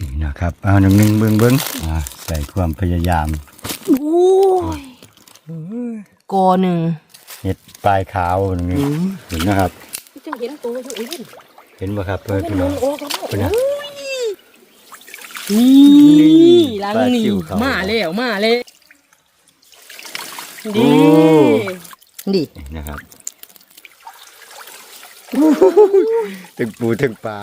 นี่นะครับเอาหนึ่งหนึ่งเบิ้งเบิ้งอ่าใส่ความพยายามโอ้ยกอหนึ่งเห็ดปลายขาวหนึ่งหนึ่งเห็นนะครับจังเห็นตัวอยู่อีกเห็นบ่ครับเพื่อนพี่น้องโอ้กันเป็นไงนี่ลังปลานี่ซิวเขามาแล้วมาเลยโอ้ดีดีนี่นะครับถึงปูถึงปลา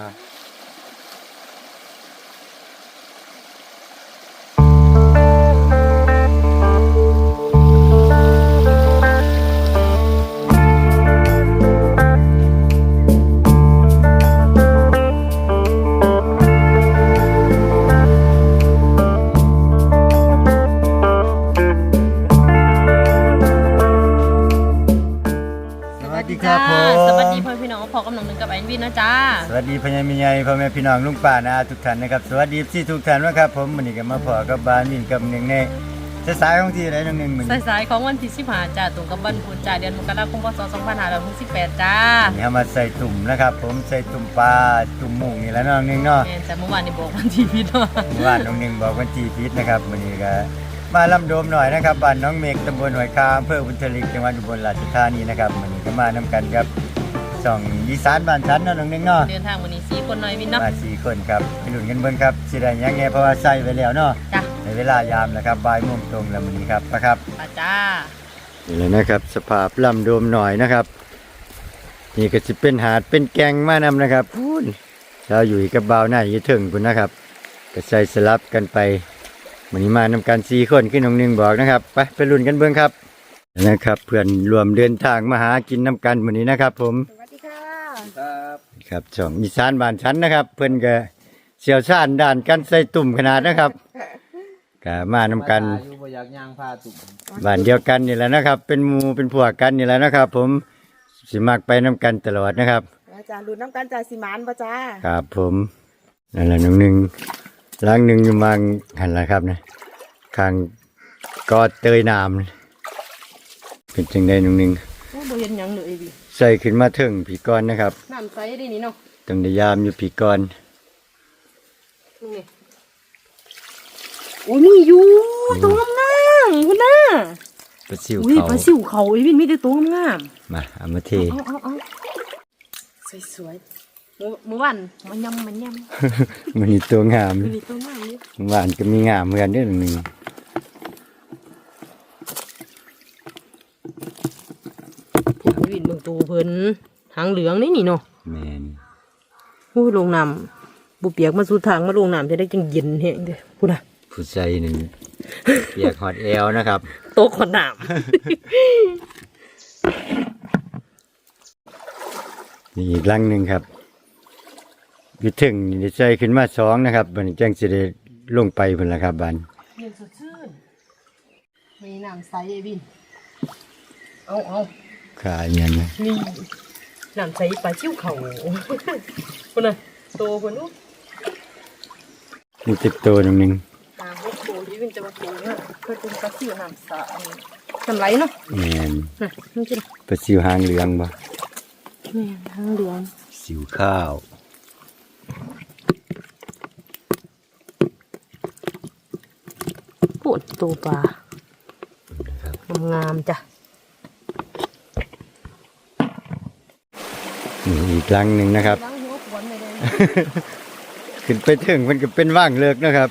ดีพญามิใหญ่พ่อแม่พี่น้องลุงป้านาทุกท่านนะครับสวัสดีพี่ทุกท่านนะครับ ผมวันนี้ก็มาพอกับบ้านวินกับหนึ่งในสายๆของที่ไหนหนึ่งหนึ่งเหมือนสายๆของวันที่15จ้าตรงกับวันพุธจ้าเดือนมกราคมพศ2568จ้านี่เอามาใส่ตุ่มนะครับ ผมใส่ตุ่มปลาตุ่มหมูนี่แหล้วน้องหนึ่งเนาะแม่นจ้ะเมื่อวานนี่บอกวันที่พี่เนาะเมื่อวานน้องหนึ่งบอกวันจีพิษนะครับวันนี้ก็มาลำโดมหน่อยนะครับบ้านน้องเมฆตำบลหอยคาอำเภอบุญทลิกจังหวัดอุบลราชธานีนะครับวันนี้ก็มานํกันครับ สองอีสานบ้านฉันเนาะน้องหนึ่งเนาะเดินทางวันนี้สี่คนน้อยวินเนาะมาสี่คนครับไปลุ้นกันเบิ่งครับสิได้หยังไงเพราะว่าใส่ไว้แล้วเนาะจ้าในเวลายามแล้วครับบ่ายโมงตรงแล้ววันนี้ครับนะครับป้าจ้านี่เลยนะครับ สภาพลำโดมหน่อยนะครับ นี่ก็จะเป็นหาดเป็นแกงมานำนะครับพูนเราอยู่กับบ่าวหน้าอยู่ถึงคุณนะครับ ก็ใส่สลับกันไปวันนี้มานำกันสี่คนขึ้นน้องหนึ่งบอกนะครับไปไปลุ้นกันเบิ่งครับนะครับ เพื่อนรวมเดินทางมาหากินน้ำกันวันนี้นะครับ ผมสวัสดี ค่ะครับช่องอีสานบ้านชั้นนะครับ เพื่อนก็เชี่ยวชาญด้านการใส่ตุ่มขนาดนะครับก็มานำกันอยู่บ่อยากย่างพาตุ่มบ้านเดียวกันนี่แหละนะครับ เป็นหมูเป็นพวกกันนี่แหละนะครับ ผมสิมักไปน้ำกันตลอดนะครับอาจารย์รุ่นน้ำกันจ่าสิมานปะจ้าครับผมนั่นแหละน้องหนึ่งล้างหนึ่งอยู่มังหันละครับนะข้างกอเตยน้ำนี่เป็นจังได้น้องหนึ่งโอ้บ่เห็นหยังเลยวิ ใส่ขึ้นมาถึงผีก้อนนะครับน้ำใสได้นี่เนาะต้องได้ยามอยู่ผีก้อนนี่โอ้ยมีอยู่ตัวงามๆคุณน่ะปลาซิวอุ้ยเขาปลาซิวเขาไอ้วินมีแต่ตัวงามมาเอามาเทๆเอาเอาเอาสวยๆเมื่อเมื่อวันมันยำมันยำมันนี่ตัวงามมีตัวงามนี่หวานก็มีงามเหมือนกันเด้วยหนึ่ง วินเบิ่งตัวเพิ่นหางเหลืองนี่นี่เนาะแมนโอ้ยลงน้ำบุเปียกมาสู่ทางมาลงน้ำจะได้จังเย็นแฮงเด้อพูดนะผู้ใส่หนึ่งเปียกหอดแอวนะครับ โต๊ะขอดน้นี่อีกลังหนึ่งครับอยู่ถึงนี่ได้ใส่ขึ้นมาสองนะครับบัดนจังสิได้ลงไปเพิ่นละครับบันำเย็นสดชื่นมีน้ำใสไอ้วินเอาเอา ขาเงี้ยนะนี่น้ำใสปลาชิวเขาพูดนะโตคนนู้นมีติดตัวหนึ่งหนึ่งตามพวกโตที่วินจะมาโตเนี่ยเพื่อเป็นปลาชิวน้ำใสน้ำไหลเนาะแมนน่ะนี่จิปลาซิวหางเหลืองบ่แม่ทางเหลืองซิวข้าวปวดตัวปลางามๆจ้ะ อีกลังหนึ่งนะครับ ล้างหัวขวนเลยเลยขึ้นไปถึงมันก็เป็นว่างเลิกนะครับ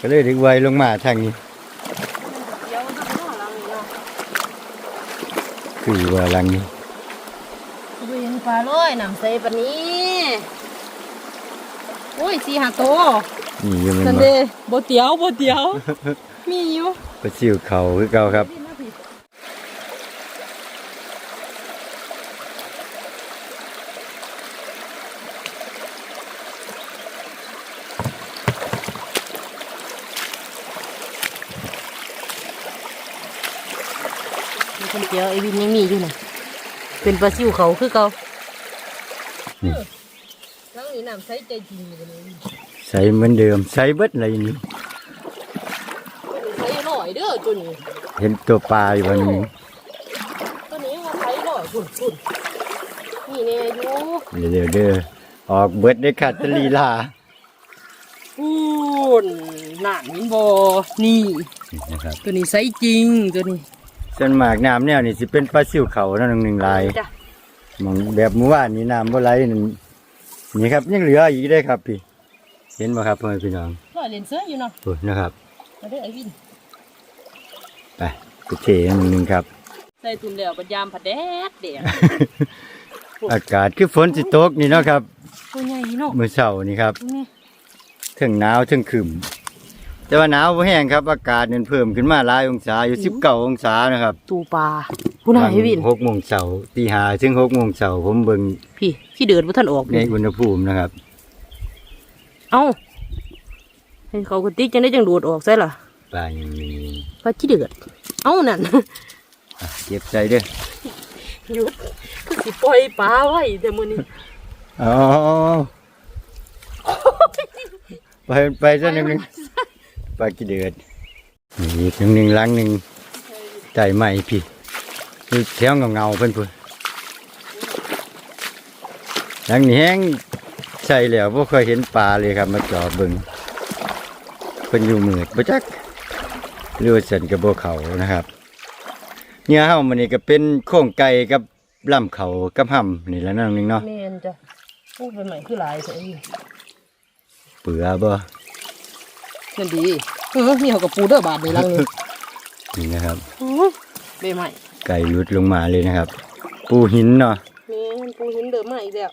ก็เลยดึงไวลงมาทางนี้เดี๋ยวทำข้าวล้างนี่เนาะคือว่าลังนี้เห็นปลาเลยน้ำใสปานนี้โอ้ยสี่ห้าตัวนี่อยู่มันนั่นบ่เด้บ่เตียวบ่เตียว มีอยู่ปลาซิวเขาคือเก่าครับมีคน เตียวไอ้วินยังมีอยู่น่ะเป็นปลาซิวเขาคือเก่านี่ล้างนี่น้ำใสใจจริงอยู่เลยใส่เหมือนเดิมใส่เบิดอะไรนี่ใสหน่อยเด้อตัวนี้เห็นตัวปลาอยู่วันนี้ตัวนี้ว่าใสหน่อยพุ่นพุ่นนี่แน่อยู่เดี๋ยวเด้อออกเบิดได้ขาดตะลีลาปูนหนานหินบ่นี่นะครับตัวนี้ใสจริงตัวนี้ ส่วนมากน้ำเนี่ยนี่สิเป็นปลาซิวเขาเนาะหนึ่งๆลายจ้ะหมองแบบเมื่อวานนี้น้ำบ่ไหลนั่นนี่ครับยังเหลืออีกได้ครับพี่ เห็นบ่ครับพ่อแม่พี่น้องลอยเลนเสืออยู่เนาะโอ้นะครับมาเด้อไอ้วินไปไปเทอันหนึ่งครับ ใส่ตุ่มแล้วปัญยามผัดแดดแดดอากาศคือฝนสิตกนี่เนาะครับตัวใหญ่เนาะมื้อเช้านี่ครับนี่ถึงหนาวถึงขึ้ม แต่ว่าหนาวบ่แห้งครับอากาศเนี่ยเพิ่มขึ้นมาหลายองศาอยู่19องศานะครับตูปลาผู้น่าไอ้วินหกโมงเช้าตีห้าถึงหกโมงเช้าผมเบิ่งพี่พี่เดือดบ่ทันออกในอุณหภูมินะครับ เอ้าให้เขากระติกจังได้จังโดดออกใส่ล่ะปลาอย่างนี้ปลาขี้เดือดเอ้านั่นอะเก็บใจเด้อหยุดคือสิปล่อยปลาไว้แต่มื้อนี้อ๋อไปไปซะหนึ่งหนึ่ง ปลากี่เดือดนี่อีกหนึ่งหนึ่งหลังหนึ่งใจใหม่พี่คือแถวเงาๆเพิ่นพุ่นหลังนี้แห้งใช่แล้วบ่เคยเห็นปลาเลยครับ มาจอบเบิ่งเพิ่นอยู่มืดบ่จักเรือสันกับบ่เขานะครับเนี่ยเฮามันนี่ก็เป็นโครงไก่กับลำเขากับห่ำนี่แหละนั่นนึงเนาะแม่นจ้ะพูดไปใหม่คือหลายใส่อีกเปือบ่ เงินดีเออนี่เขากับปูเด้อบาทในลังนี้นี่นะครับอื้อใบใหม่ไก่หลุดลงมาเลยนะครับ ปูหินเนาะแม่นปูหินเดิมมาอีกแล้ว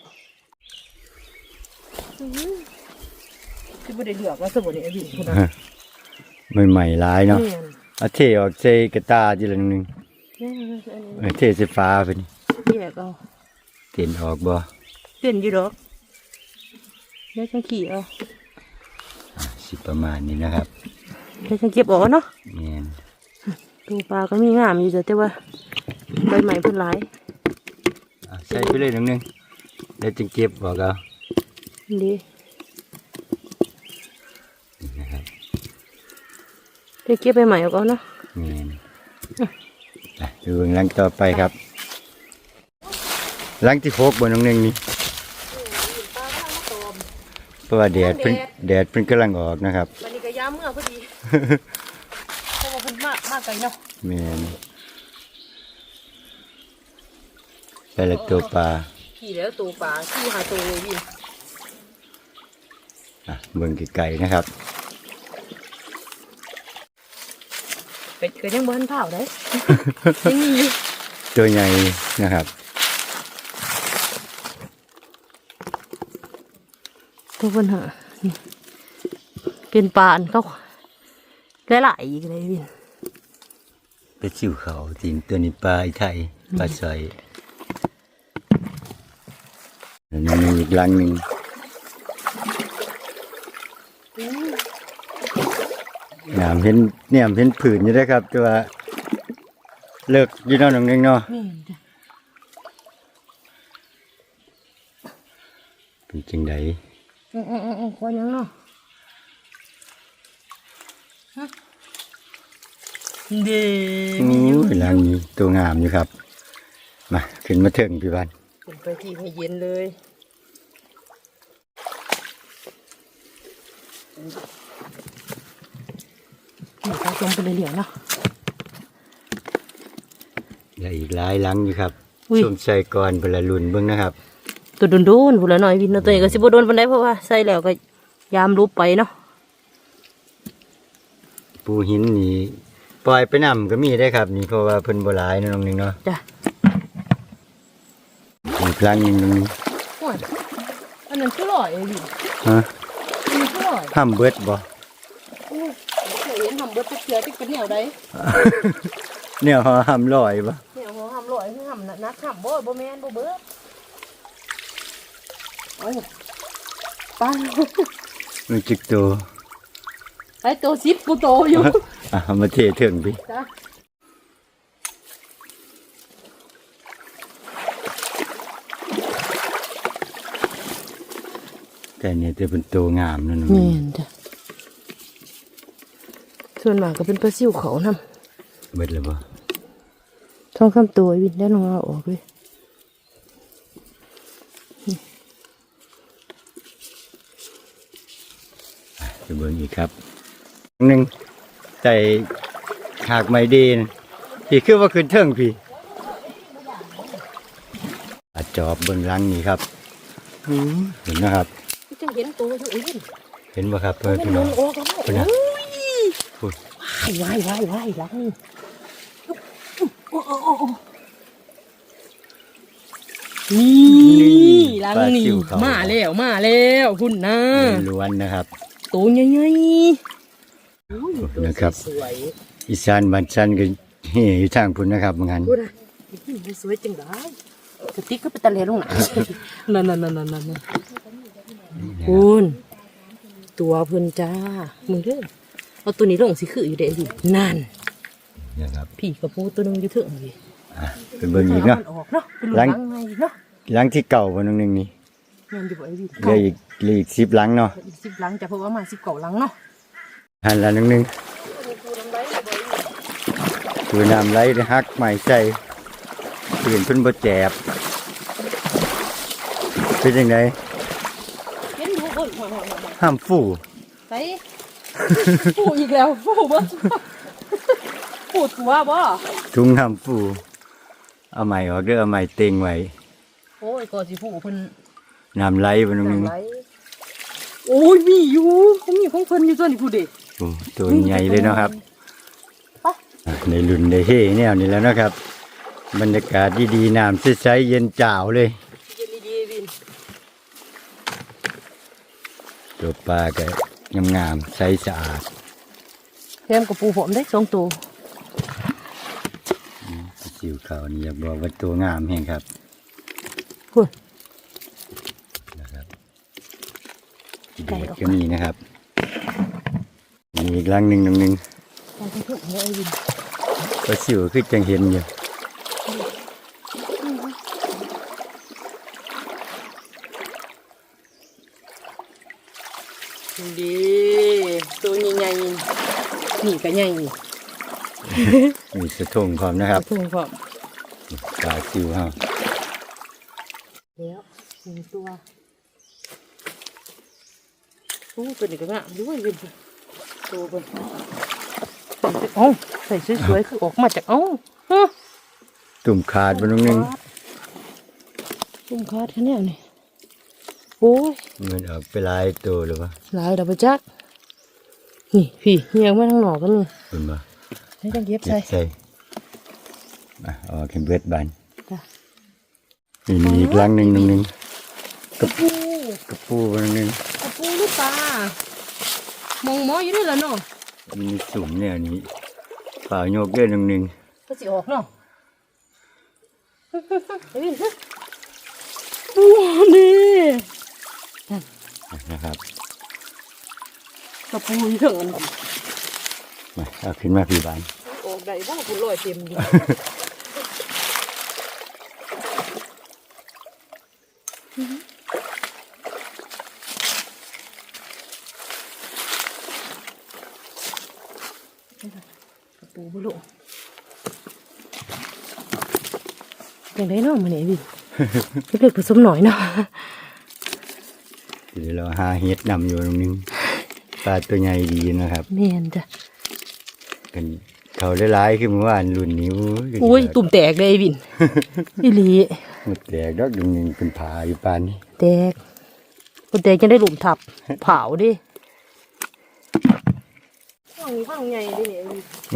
อื้อคือบ่ได้เลือกว่าสมุนไอ้บิพุ่นน่ะใหม่ๆหลายเนาะแม่นเอาเทออกใส่กระตาทีละหนึงแม่นอันนี้เอาเทใส่ฟ้าเพิ่นแยกเอาเต็นออกบ่เต้นอยู่ดอกเดี๋ยวฉันขี่เอา สิประมาณนี้นะครับเดี๋ยวฉันเก็บออกเนาะแม่นดูปลาก็มีงามอยู่จ้ะแต่ว่าใบใหม่เพิ่นหลายเอาใส่ไปเลยหนึงหนึงเดี๋ยวจึงเก็บออกเอาดีนี่นะครับเดี๋ยวเก็บใบใหม่ออกเอาเนาะแม่นไปดูเบิ่งหลังต่อไปครับหลังที่หกบนน้องหนึงนี่เพ ราะว่าแดดเพิ่นแดดเพิ่นกำลังออกนะครับวันนี้ก็ย้ำเมื่อพอดีเพราะว่าเพิ่นมากมากไกลเนาะแม่นใส่ละตัวปลาขี่แล้วตัวปลาขี่หาตัวเลยวินอะเบิ่งไกลๆนะครับเป็ดก็ยังบ่ทันเผาได้ยังมีอยู่ตัวใหญ่นะครับ ตัวเพิ่นหานี่เป็นปลาอันเขาหลายๆอีกเลยวินไปชิวเขาจริงตัวนี้ปลาไอ้ไทยปลาสอยอันนี้มีอีกลังหนึ่งน้ำเห็นเนี่ยเห็นผื่นอยู่ด้วยครับตัวเลิกอยู่เนอนหนึ่งนึงเนาะนี่จ้ะเป็นจังได อืออืออือคนยังเนาะฮะเด้อู้ยลังนี้ตัวงามอยู่ครับ มาขึ้นมาถึงพี่บ้านขึ้นไปที่ให้เย็นเลยนี่ตาชมไปเลยเหลียวเนาะเหลืออีกหลายหลังอยู่ครับอุ้ยช่วงใส่ก่อนเป็นละลุนเบิ่งนะครับ ตัวโดนโดนๆพูดละหน่อยวินเนาะตัวนี้ก็สิบ่โดนปานใดเพราะว่าใส่แล้วก็ยามรูปไปเนาะปูหินนี่ปล่อยไปนำก็มีได้ครับ นี่เพราะว่าเพิ่นบ่หลายเนาะน้องหนึงเนาะจ้ะอีกครั้งหนึงนึงโอ้ยอันนั้นคือลอยเลยวินฮะอันนี้คือลอยห้ามเบิดบ่โอ้ยเคยเห็นทำเบิดเสือที่เป็นแนวใดเนี่ยเขาห้ามลอยบ่เนี่ยหัวทำลอยคือทำนักนักทำบ่บ่แม่นบ่เบิด เอาปลามีจิกตัวไอ้ตัวซิปกูโตอยู่อะเอามาเทถึงพี่จ้ะแต่เนี่ยจะเป็นตัวงามนั่นน่ะแม่นจ้ะส่วนมากก็เป็นปลาซิวเขานำเบิดแล้วบ่ท้องคำตัววินได้ลงเอาออกเลย เบิ่งอีกครับหนึ่งใส่หากไม่ดีนพี่คือว่าขึ้นเทิงพี่อาจอบเบิ่งหลังนี่ครับอื้อเห็นนะครับ จังเห็นตัวอยู่เอ้ยเห็นบ่ครับเพื่อนพี่น้อง โอ้กันเพิ่นน่ะโอ้ยว้ายว้ายว้ายหลังนี่โอ้โอ้โอ้โอ้นี่หลังนี่มาแล้วมาแล้วคุณนะ ล้วนๆนะครับ ตัวใหญ่ๆโอ้ยตัวนะครับ สวยอีสานบ้านชันก็เฮ่อยู่ทางพุ่นนะครับบางหันๆดูนะมันสวยจังได้กระติกก็เป็นตะเลลงหนานั่นนั่นนั่นนั่นนั่นคุณตัวเพิ่นจ้า มึงเด้อเอาตัวนี้ลงสิคืออยู่เด้ดินั่นนะครับผีกระปูตัวหนึงอยู่เถึงดิอะไปเบิ่งอีกเนาะมันออกเนาะเป็นหลัหลังงไงเนาะหลังที่เก่าบ่นึงนึงนี่ แม่นอยู่บ่ไอ้พี่เหลืออีกเหลืออีกสิบหลังเนาะอีกสิบหลังจะเพราะว่ามาสิบเก่าหลังเนาะหันละนึงนึงคือน้ำไหลได้ฮักใหม่ใส่เปลี่ยนเพิ่นบ่แจบเป็นจังไดเห็นดูคนหัวหัวหัวหัวห้ามฟู่ไปฟูอีกแล้วฟูบ่ฟูตัวบ่ถุงห้ามฟู่เอาใหม่ออกเด้อเอาใหม่เต็งไว้โอ้ยก็สิฟูเพิ่น น้ำไหลบ่นึงนึงไหลโอ้ยมีอยู่เขามีของเพิ่นอยู่ตัวนี้ผู้เด็กโอ้ตัวใหญ่เลยเนาะครับไปอะในรุ่นในเฮ่แนวนี้แล้วนะครับ บรรยากาศดีๆน้ำใสๆเย็นจ่าวเลยเย็นดีๆวินตัวปลาก็งามๆใสสะอาดแถมกับปูผมได้สองตัวสิวเขาวนี่อยากบอกว่าตัวงามแห่งครับพุ่น นะครับ ไก่เด็ดออกก็มีนะครับมีอีกลังหนึ่งตรงหนึงไปเพิ่นให้ไอ้วินก็สิวคือจังเห็นอยู่ดีตัวใหญ่ๆนี่ก็ใหญ่นี่มีสะทงพร้อมนะครับพุ่งพร้อมปลาสิวเฮาแล้วหนึ่งตัว โอ้ตัวนี้ก็งามด้วยวินตัวเบิ่งเอ้าใส่สวยๆคือออกมาจากเอ้าฮะตุ่มขาดบนตรงหนึงตุ้มคาดแค่เนี้ยนี่โอ้ยมันออกไปหลายตัวหรือเปล่าหลายดอกไปจักนี่พี่เฮียงมาทางหนอกกันนี่คุณบ่ให้จังเก็บเก็ใส่บใส่อะเออกเข็มเบิดบานจ้ะนี่มีอีกลังหนึ่งตรงหนึงกระปูกระปูบนตรงหนึงกระ ปูหรือปลามองหมออยู่นี่แหละเนาะมีสุ่มเนี่ยนี้เปล่าโยกเด้อตรงหนึงก็สิออกเนาะเฮ้ยฮะโอ้นี่นะครับกระปูอยู่เถึงอันนี้มาเอาขึ้นมาพี่บานออกได้บ้างคุณลอยเต็มดีกระปูบ่ลูก อย่างไรเนาะมันนี่ดิเล็กๆผสมหน่อยเนาะเดี๋ยวเราหาเห็ดนำอยู่ตรงนึงปลาตัวใหญ่ดีนะครับแม่นจ้ะกันเขาหลายๆคือเมื่อวานรุ่นนี้อุ้ยตุ่มแตกเลยไอ้วินอีหลีหมดแตกดอกตรงนึงเป็นผาอยู่ปานนี้แตกตุ่มแตกจะได้หลุมทับเผาดิข้างนี้ข้างใหญ่ดิเนี่ย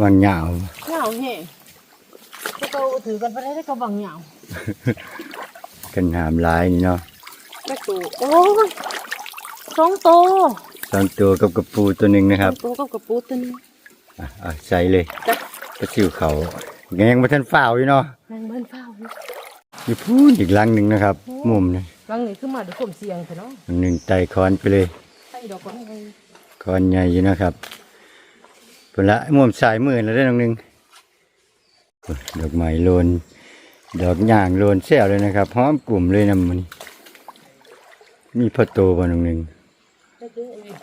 วางเหงาเหงาแห้ง ถ้าเขาถือกันไปได้ได้ก็บังเหงากันหามหลายนี่เนาะแม่ตัวโอ้ยสองโตวสองตัวกับกระปูตัวหนึ่งนะครับสองโตวกับกระปูตัวนี้อะเอาใส่เลยจ้ะกระสิวเขาแงงมาทันฝ้าวอยู่เนาะแมงเบิ้นเฝ้าอยู่อยู่พูนอีกหลังหนึ่งนะครับ มุมนี่รังนี้ขึ้นมาด้วยผมเสียงเถอะเนาะหนึ่งไต่คอนไปเลยใส่ดอกก็ไม่คอนใหญ่อยู่นะครับผลละมุมสายมือแล้วได้ตรงนึงโอ้ย ดอกไม้โลนดอกย่างโลนแซวเลยนะครับหอมกลุ่มเลยนะมันมีพอโตบนตรงนึงได้เยอะไอ้วิน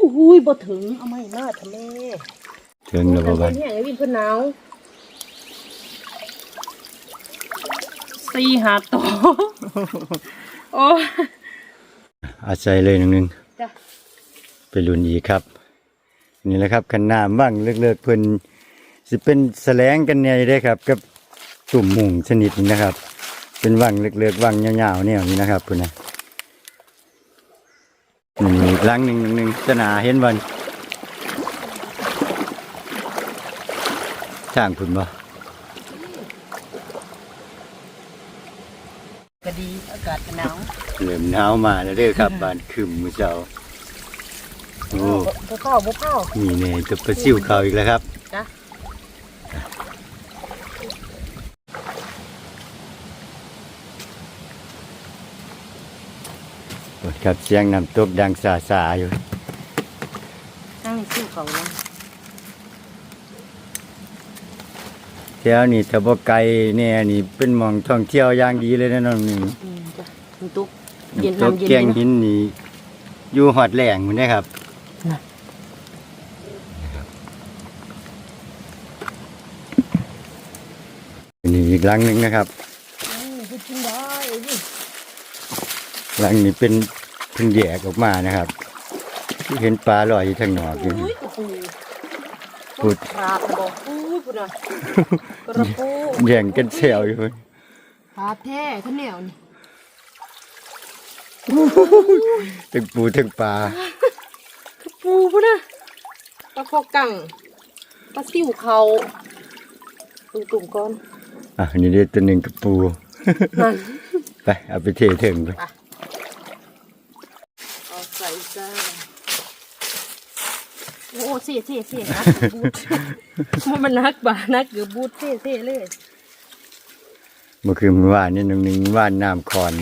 อุ้ยบ่ถึงเอาไม่น่าทำแม่ถึงแล้วบ่บันแห้งไอ้วินเพิ่นหนาวสี่หาตัวโอ้อาศัยเลยตรงนึงจจ้ะไปลุ้นอีกครับ นี่แหละครับขันน้ำว่างเลิกๆเพิ่น สิเป็นแสลงกันใหญ่ได้ครับ กับตุ่มหมุงชนิดนี้นะครับ เป็นว่างเลิกๆว่างยาวๆเนี่ยนี้นะครับพุ่นนะนี่อีกหลังหนึ่งหนึ่งสนาเห็นวันช่างพุ่นบ่ก็ดีอากาศก็หนาวเริ่มหนาวมาแล้วเด้อครับบ้านคืมมื้อเช้าโอ้บ่เข้าบ่เข้านี่เนี่ยจะไปซิ่วเขาอีกแล้วครับจ้ะ ครับเสียงน้ำตกดังสาสาๆอยู่ตั้งชื่อเขาแล้วแถวนี้ถ้าบ่ไกลเนี่ยนี่เป็นหมองท่องเที่ยวอย่างดีเลยนะน้องหนึ่งอืมจ้ะมันตุกเย็นตกน้ำเย็นแกงเลยหินนี่อยู่หอดแหลงมันนะครับนะนี่อีกหลังหนึ่งนะครับ อืมไปกินได้ดิหลังนี้เป็น เพิ่งแยกออกมานะครับเห็นปลาลอยอยู่ทางนอกอยู่อุ้ยกระปูดปลากระบอกอุ้ยพูดน่ะกระปูแย่งกันเซลอยู่ปลาแท้ข้าวเหนียวนี่ทั้งปูทั้งปลา กระปูพูดน่ะปลาคอกังปลาซิวเขาตุ่มๆก่อนอะนี่เด็ดตัวหนึ่งกับปู นั่นไปเอาไปเทถึงไปเอาใส่จ้า โอ้เสียเสียเสียนักบูดมันมันนักบ่านักเกือบบูดเสียเสียเลยเมื่อคืนเมื่อวานนี่น้องหนึ่งว่านน้ำคอน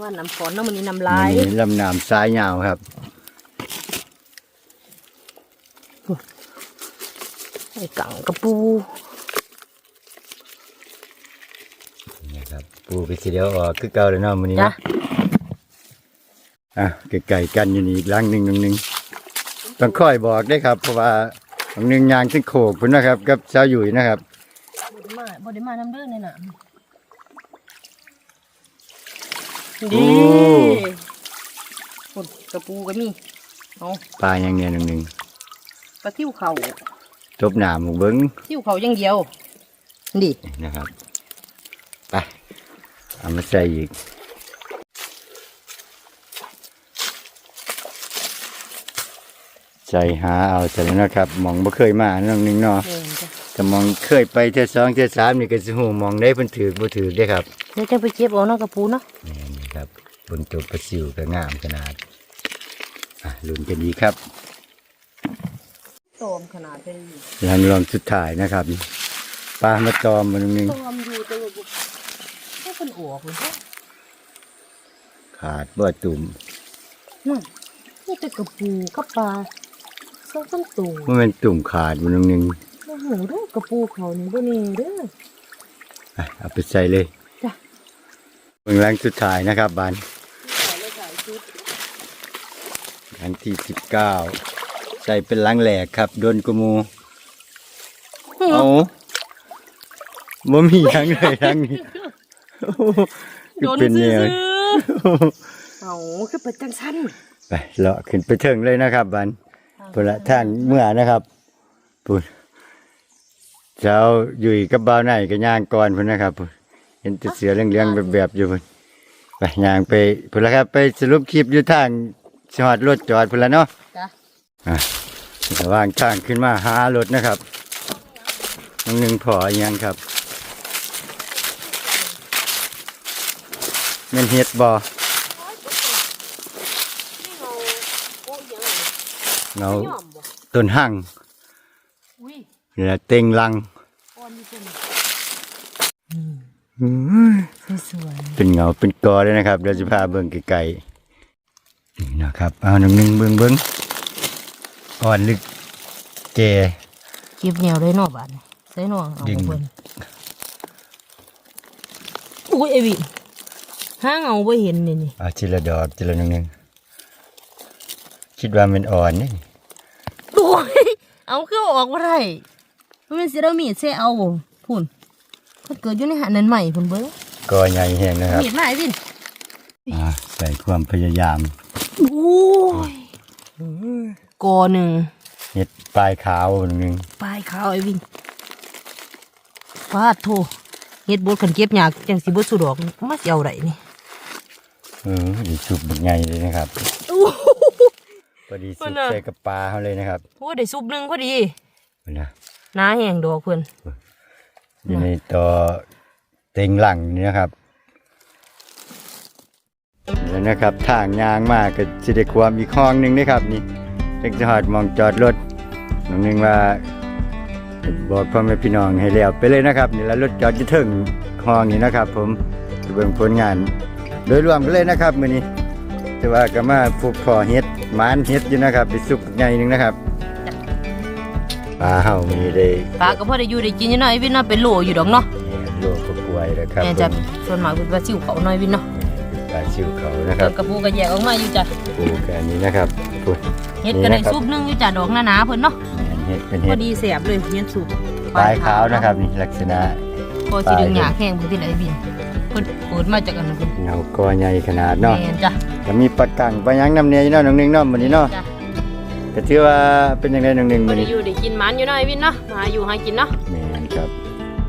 ว่าน้ำฝนน้ำมันนี่น้ำลายนี่ลำน้ำซ้ายยาวครับไอ้กังกระปูนี่ครับปูไปสีเดียวออกคือเก่าเลยเนาะมื้อนี้จ้ะเนาะอะไก่ๆกันอยู่นี่อีกหลังหนึ่งหนึ่งหนึ่ง ต้องค่อยบอกได้ครับ เพราะว่าหลังหนึ่งยางขึ้นโขกพุ่นนะครับ กับเช้าวอยู่นะครับบไดมาบไดมาน้ำเด้อในน่ะโอ้ดีคนกระปูก็มีเอาปลาอย่างเนี้ยหนึ่งหนึ่งปลาทิวเขาจบหนามหมูเบิ้งทิวเขาอย่างเดียวดีนะครับไปเอามาใส่อีก ใส่หาเอาแต่แล้วนะครับหมองบ่เคยมาน้องหนึ่งเนาะเออจ้ะแต่มองเคยไปเท่าสองเท่าสามนี่ก็สิหูมองได้เพิ่นถือบ่ถือได้ครับเดี๋ยวจะไปเก็บเอาเนาะกระปูเนาะนี่ครับบนจบประสิวก็งามขนาดอะลุ้นกันดีครับตอมขนาดเลยลำลองสุดท้ายนะครับปลามาตอมมันนึงตอมอยู่แต่ว่าบ่ให้เป็นออกเลยเนาะขาดบ่ตุ่มนั่นนี่แต่กระปูกับปลา สองสามตัวว่ามันตุ่มขาดมันนึงโอ้โหเด้อกระปูเขานี่บ่นี่เด้ออะเอาไปใส่เลยจ้ะเบื้องหลังสุดท้ายนะครับบานใส่เลยใส่ชุดหลังที่สิบเก้าใส่เป็นหลังแหลกครับโดนกระมูเอาบ่มีหยังเลยหลังนี้โอ้โหคือโดนเป็นซื้เนี่ยอๆเอาคือเป็นจังซั่นไปเลาะขึ้นไปเถิงเลยนะครับบัน พุ่นละทางเมื่อนะครับพุ่นเจ้าอยู่กับบ่าวไหนกับย่างก่อนพุ่นนะครับพุ่นเห็นแตัวเสือเลี้ยงๆแบบๆอยู่พุ่นไปย่างไปพุ่นละครับ ไปสรุปคลิปอยู่ทางจอดรถจอดพุ่นละเนาะจ้ะ อะระหว่างทางขึ้นมาหารถนะครับน้องหนึ่งพออีกยังครับแมันเฮ็ดบ่ นี่เราโอ้ยยังไง เงาย่อมบ่ต้นหั่งอุ้ยและเต็งลังอ่อนนี่เป็นอื้อสวยเป็นเงาเป็นกอเลยนะครับเดี๋ยวจะพาเบิ่งไกลๆนี่นะครับเอาหนึ่งหนึ่งเบิ่งเบิ่งอ่อนลึกแก่เก็บแนวเลยเนาะบาดนี้ใส่เนาะเอาดึงเพิ่นอุ้ยไอ้วิห้างเอาบ่เห็นนี่นี่เอาทีละดอกทีละหนึ่งหนึ่งคิดว่ามันอ่อนนี่ โอ้ยเอาคือเอาออกบ่ได้มันเป็นสิเรามีดใส่เอาบ่พุ่นมันเกิดอยู่ในหันนั้นใหม่พุ่นเบิ่งกอใหญ่แห้งนะครับมีดมาไอ้วินอ่าใส่ความพยายามโอ้ยกอหนึ่งเห็ดปลายขาวหนึ่งปลายขาวไอ้วินฟาดโทเฮ็ดบดขันเก็บยากจังสิบดสุดอกมาสิเอาไรนี่เออดีสุบใหญ่เลยนะครับ พอดีสุบใส่กับปลาเขาเลยนะครับโอ้ได้ซุปหนึ่งพอดีเอานะน้าแห้งดอกเพิ่นอยู่ในตัวเต็งหลังนี่นะครับแล้วนะครับทางยางมากก็สิได้ความอีกห้องหนึ่งนะครับ นี่เล็กจะหอดหมองจอดรถน้องหนึงว่าบอกพ่อแม่พี่น้องให้แล้วไปเลยนะครับนี่แล้วรถจอดจะถึงห้องนี้นะครับ ผมจะเบิ่งผลงาน โดยรวมกันเลยนะครับมื้อนี้แต่ว่าก็มาปลูกพอเฮ็ด หมานเฮ็ดอยู่นะครับไปสุกใหญ่หนึงนะครับปลาเฮามีได้ปลาก็พอได้อยู่ได้กินอยู่เนาะไอ้วินเนาะเป็นโหลอยู่ดอกเนาะโลกกล้วยนะครับแม่ผจะมส่วนมากเป็นปลาซิวเขาหน่อยวินเนาะปลาชิวเขานะครับกระปูก็แยกออกมาอยู่จ้ะปลูกกันนี้นะครับปลูกเฮ็ดก็ได้ซุปหนึงอยู่จ้ะดอกหนาๆเพิ่นเนาะเฮ็ดเป็นพเฮ็อดดีแสบเลยเฮ็ดสุกปลายขาวนะครับนี่ลักษณะ พอสิดึงหยาแห้งเพิ่นที่ไหนบินเพิ่นเปิดมาจากอันนั้นเพิ่นเงากอใหญ่ขนาดเนาะแม่นจ้ะก็มีปลากังปลาหยังน้ำเนียอยู่เนาะน้องหนึงเนาะมื้อนี้เนาะจ้ะก็ถือว่าเป็นจังไดน้องหนึงพอมื้อได้นี้อยู่ได้กินหมันอยู่เนาะไอ้วินเนาะมาอยู่หากินเนาะแม่นครับ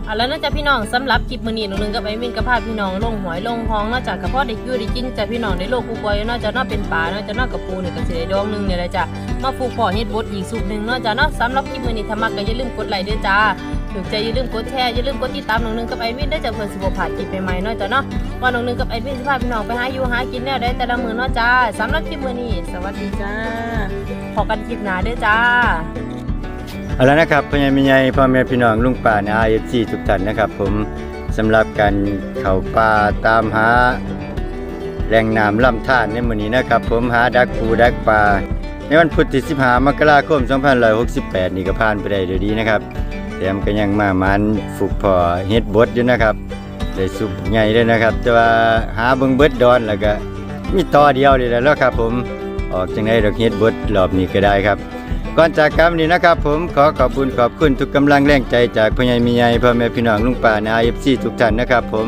เอาแล้วเนาะจ้ะพี่น้องสำหรับคลิปมื้อนี้น้องนึงกับไอ้วินกับพาพี่น้องลงหวยลงห้องเนาะจ้ะก็พอได้อยู่ได้กินจ้ะพี่น้องในโลกกูกอยเนาะจ้ะเนาะเป็นปลาเนาะจ้ะเนาะกับปูนี่ก็สิได้ดองหนึงเนี่ยแหละจ้ะมาปลูกพ่อเฮ็ดบดอีกสูบหนึงเนาะจ้ะเนาะสำหรับคลิปมื้อนี้ถ้ามักก็อย่าลืมกดไลค์ด้วยจ้า ถูกใจอย่าลืมกดแชร์อย่าลืมกดติดตามน้องนึงกับไอ้วินได้จ้ะเพื่อนสิบ่าดคลิปใหม่ๆเนาะจ้ะเนาะว่าน้องนึงกับไอ้วินสิพาพี่น้องไปหาอยู่หากินแนวใดแต่ละมือเนาะจ้าสำหรับคลิปมือนี้สวัสดีจ้าพอกันคลิปหนาด้อจ้าเอาละนะครับพ่อใหญ่แม่ใหญ่พ่อแม่พี่น้องลุงป่าใน IFC ทุกท่านนะครับ ผมสำหรับการเข้าป่าตามหาแหล่งน้ำลำธารในมือนี้นะครับ ผมหาดักปูดักปลาในวันพุธที่15มกราคม2568 นี่ก็ผ่านไปได้ด้วยดีนะครับ แถมก็ยังมามันฝึกพอเฮ็ดบดอยู่นะครับได้สุปใหญ่เลยนะครับ แต่ว่าหาเบิ่งเบิดดอนแล้วก็มีต่อเดียวนี่แหละแล้วครับ ผมออกจังได๋ดอกเฮ็ดบดรอบนี้ก็ได้ครับก่อนจากกันนี้นะครับ ผมขอขอบคุณขอบคุณทุกกำลังแรงใจจากพ่อใหญ่มีใหญ่พ่อแม่พี่น้องลุงป่าใน IFC ทุกท่านนะครับ ผม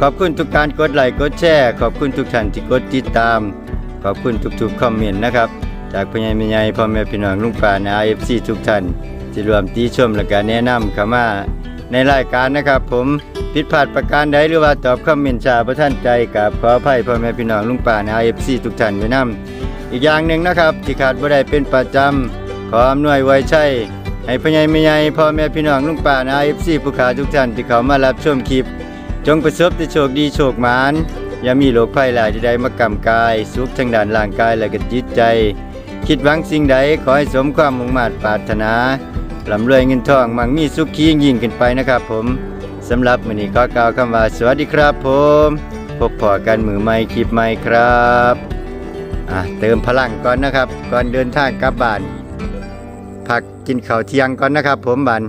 ขอบคุณทุกการกดไลค์กดแชร์ขอบคุณทุกท่านที่กดติดตาม ขอบคุณทุกๆคอมเมนต์นะครับ จากพ่อใหญ่มีใหญ่พ่อแม่พี่น้องลุงป่าใน IFC ทุกท่าน ที่รวมติชมและการแนะนำเข้ามาในรายการนะครับ ผมผิดพลาดประการใดหรือว่าตอบคอมเมนต์ชาประท่านใจกับขออภัยพ่อแม่พี่น้องลุงป่าใน IFC ทุกท่านไว้นํอีกอย่างหนึ่งนะครับ ที่ขาดบ่ได้เป็นประจำขออำนวยไว้ใช่ให้พ่อใหญ่แม่ใหญ่พ่อแม่พี่น้องลุงป่าในาเอฟซีผู้ขาทุกท่านที่เขามารับชมคลิป จงประสบแต่โชคดีโชคหมานอย่ามีโรคภัยหลายใดมากำกาย สุขทางด้านร่างกายและก็จิตใจ คิดหวังสิ่งใดขอให้สมความมุ่งมั่นปรารถนา ลำรวยเงินทองมั่งมีสุขียงยิ่งขึ้นไปนะครับ ผมสำหรับมื้อนี้ก็กล่าวคำว่าสวัสดีครับ ผม พบพอกันมือใหม่คลิปใหม่ครับอะเติมพลังก่อนนะครับ ก่อนเดินทางกลับบ้าน พักกินข้าวเที่ยงก่อนนะครับ ผมบัน